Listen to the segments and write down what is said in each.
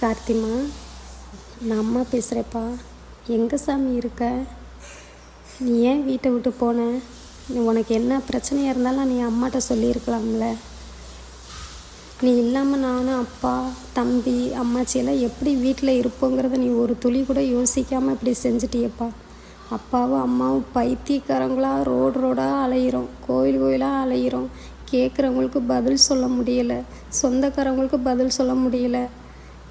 கார்த்திமா நான் அம்மா பேசுகிறேப்பா எங்கே சாமி இருக்க? நீ ஏன் வீட்டை விட்டு போன? உனக்கு என்ன பிரச்சனையாக இருந்தாலும் நீ அம்மாட்ட சொல்லியிருக்கலாம்ல. நீ இல்லாமல் நானும் அப்பா தம்பி அம்மாச்சியெல்லாம் எப்படி வீட்டில் இருப்போங்கிறத நீ ஒரு துளி கூட யோசிக்காமல் இப்படி செஞ்சிட்டியப்பா. அப்பாவும் அம்மாவும் பைத்தியக்காரங்களாக ரோடு ரோடாக அலையிறோம். கோயில் கோயிலாக அலையிறோம். கேட்குறவங்களுக்கு பதில் சொல்ல முடியலை. சொந்தக்காரவங்களுக்கு பதில் சொல்ல முடியலை.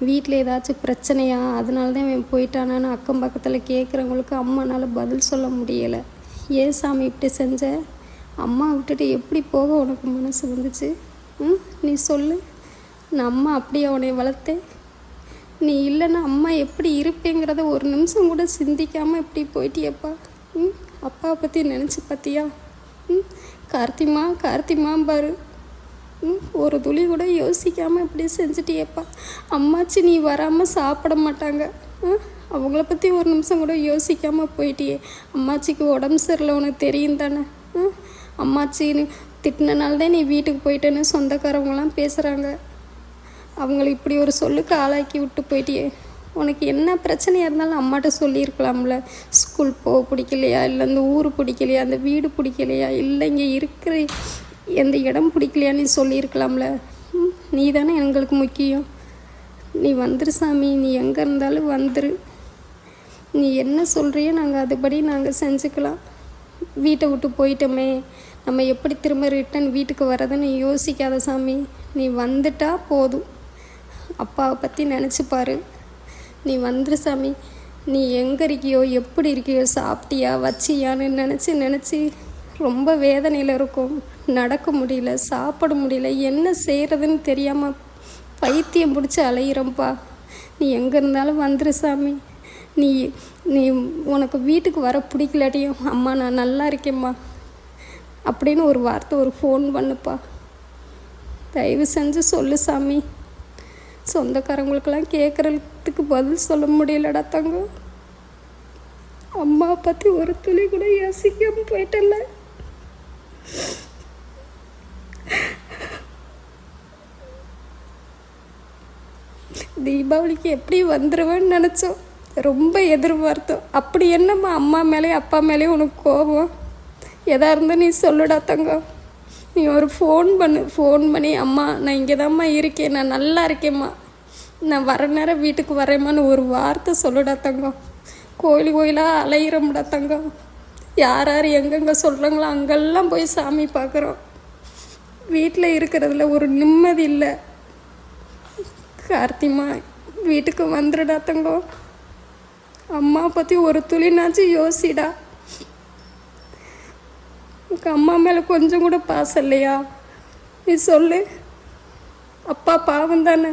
வீட்டில் ஏதாச்சும் பிரச்சனையா? அதனால தான் இவன் போயிட்டானான்னு அக்கம் பக்கத்தில் கேட்குறவங்களுக்கு அம்மானால் பதில் சொல்ல முடியலை. ஏன் சாமி இப்படி செஞ்ச? அம்மா விட்டுட்டு எப்படி போக உனக்கு மனசு வந்துச்சு? ம் நீ சொல்லு. நான் அம்மா அப்படியே உன்னை வளர்த்தேன். நீ இல்லைன்னா அம்மா எப்படி இருப்பேங்கிறத ஒரு நிமிஷம் கூட சிந்திக்காமல் இப்படி போயிட்டியப்பா. ம் அப்பாவை பற்றி நினச்சி பார்த்தியா? ம் கார்த்திமா கார்த்திமா பாரு ஒரு துளி கூட யோசிக்காமல் இப்படி செஞ்சிட்டியேப்பா. அம்மாச்சி நீ வராமல் சாப்பிட மாட்டாங்க. அவங்கள பற்றி ஒரு நிமிஷம் கூட யோசிக்காமல் போயிட்டியே. அம்மாச்சிக்கு உடம்பு சரியில்லை உனக்கு தெரியும் தானே? அம்மாச்சின்னு திட்டினனால தான் நீ வீட்டுக்கு போயிட்டேன்னு சொந்தக்காரவங்களாம் பேசுகிறாங்க அவங்கள இப்படி ஒரு சொல்லுக்கு ஆளாக்கி விட்டு போயிட்டியே. உனக்கு என்ன பிரச்சனையாக இருந்தாலும் அம்மாட்ட சொல்லியிருக்கலாம்ல. ஸ்கூல் போக பிடிக்கலையா? இல்லை இந்த ஊர் பிடிக்கலையா? அந்த வீடு பிடிக்கலையா? இல்லை இங்கே இருக்கிற எந்த இடம் பிடிக்கலையா நீ சொல்லியிருக்கலாம்ல? நீ தானே எங்களுக்கு முக்கியம். நீ வந்துரு சாமி நீ எங்கே இருந்தாலும் வந்துரு. நீ என்ன சொல்கிறியோ நாங்கள் அதுபடி நாங்கள் செஞ்சுக்கலாம். வீட்டை விட்டு போயிட்டோமே. நம்ம எப்படி திரும்ப ரிட்டன் வீட்டுக்கு வரதுன்னு யோசிக்காத சாமி. நீ வந்துட்டா போதும். அப்பாவை பற்றி நினச்சி பாரு. நீ வந்துரு சாமி. நீ எங்கே இருக்கியோ எப்படி இருக்கியோ சாப்பிட்டியா வச்சியான்னு நினச்சி நினச்சி ரொம்ப வேதனையில் இருக்கும். நடக்க முடியல சாப்பிட முடியல என்ன செய்கிறதுன்னு தெரியாமல் பைத்தியம் பிடிச்சி அலையிறோம்ப்பா. நீ எங்கே இருந்தாலும் வந்துரு சாமி. நீ நீ உனக்கு வீட்டுக்கு வர பிடிக்கலாட்டியும் அம்மா நான் நல்லா இருக்கேம்மா. அப்படின்னு ஒரு வார்த்தை ஒரு ஃபோன் பண்ணுப்பா. தயவு செஞ்சு சொல்லு சாமி. சொந்தக்காரங்களுக்கெல்லாம் கேட்குறதுக்கு பதில் சொல்ல முடியலடா தங்கம். அம்மா பற்றி ஒரு துளி கூட யோசிக்காம போயிட்டல தீபாவளிக்கு எப்படி வந்துடுவேன்னு நினச்சோம். ரொம்ப எதிர்பார்த்தோம். அப்படி என்னம்மா அம்மா மேலேயும் அப்பா மேலேயும் உனக்கு கோபம்? எதாக இருந்தால் நீ சொல்லுடா தங்கம் நீ ஒரு ஃபோன் பண்ணு. ஃபோன் பண்ணி அம்மா நான் இங்கே தான்ம்மா இருக்கேன். நான் நல்லா இருக்கேம்மா. நான் வர நேரம் வீட்டுக்கு வரேம்மான்னு ஒரு வார்த்தை சொல்லுடா தங்கம் கோயில் கோயிலாக அலையிறோம்டா தங்கம் யார் யார் எங்கெங்கே சொல்கிறாங்களோ அங்கெல்லாம் போய் சாமி பார்க்குறோம். வீட்டில் இருக்கிறதுல ஒரு நிம்மதி இல்லை. கார்த்திமா வீட்டுக்கு வந்துடுடா தங்கம் அம்மா பற்றி ஒரு துளினாச்சும் யோசிடா. உனக்கு அம்மா மேலே கொஞ்சம் கூட பாசம் இல்லையா? நீ சொல்லு. அப்பா பாவம் தானே.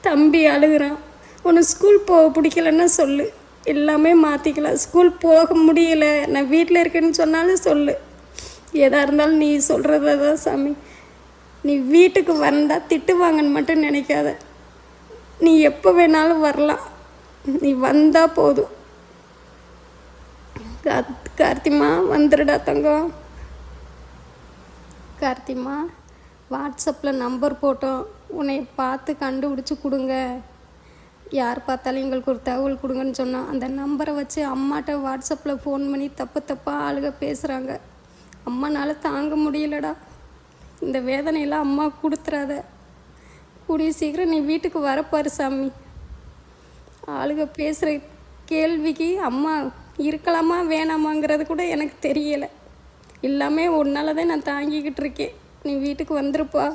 தம்பி அழுகுறான். உனக்கு ஸ்கூல் போக பிடிக்கலன்னா சொல்லு. எல்லாமே மாற்றிக்கலாம் ஸ்கூல் போக முடியல. நான் வீட்டில் இருக்கேன்னு சொன்னாலும் சொல்லு. எதாக இருந்தாலும் நீ சொல்கிறத தான் சாமி. நீ வீட்டுக்கு வந்தால் திட்டுவாங்கன்னு மட்டும் நினைக்காத. நீ எப்போ வேணாலும் வரலாம். நீ வந்தால் போதும். கார்த்திமா வந்துடுடா தங்கம். கார்த்திமா வாட்ஸ்அப்பில் நம்பர் போட்டோம். உன்னை பார்த்து கண்டுபிடிச்சி கொடுங்க. யார் பார்த்தாலும் எங்களுக்கு ஒரு தகவல் கொடுங்கன்னு சொன்னோம் அந்த நம்பரை வச்சு அம்மாட்ட வாட்ஸ்அப்பில் ஃபோன் பண்ணி தப்பு தப்பாக ஆளுக பேசுகிறாங்க அம்மானால் தாங்க முடியலடா. இந்த வேதனையெல்லாம் அம்மா கொடுத்துறாத. கூடிய சீக்கிரம் நீ வீட்டுக்கு வரப்பாரு சாமி. ஆளுக பேசுகிற கேள்விக்கு அம்மா இருக்கலாமா வேணாமாங்கிறது கூட எனக்கு தெரியலை. எல்லாமே உன்னால தான் நான் தாங்கிக்கிட்டு இருக்கேன். நீ வீட்டுக்கு வந்துருப்பா.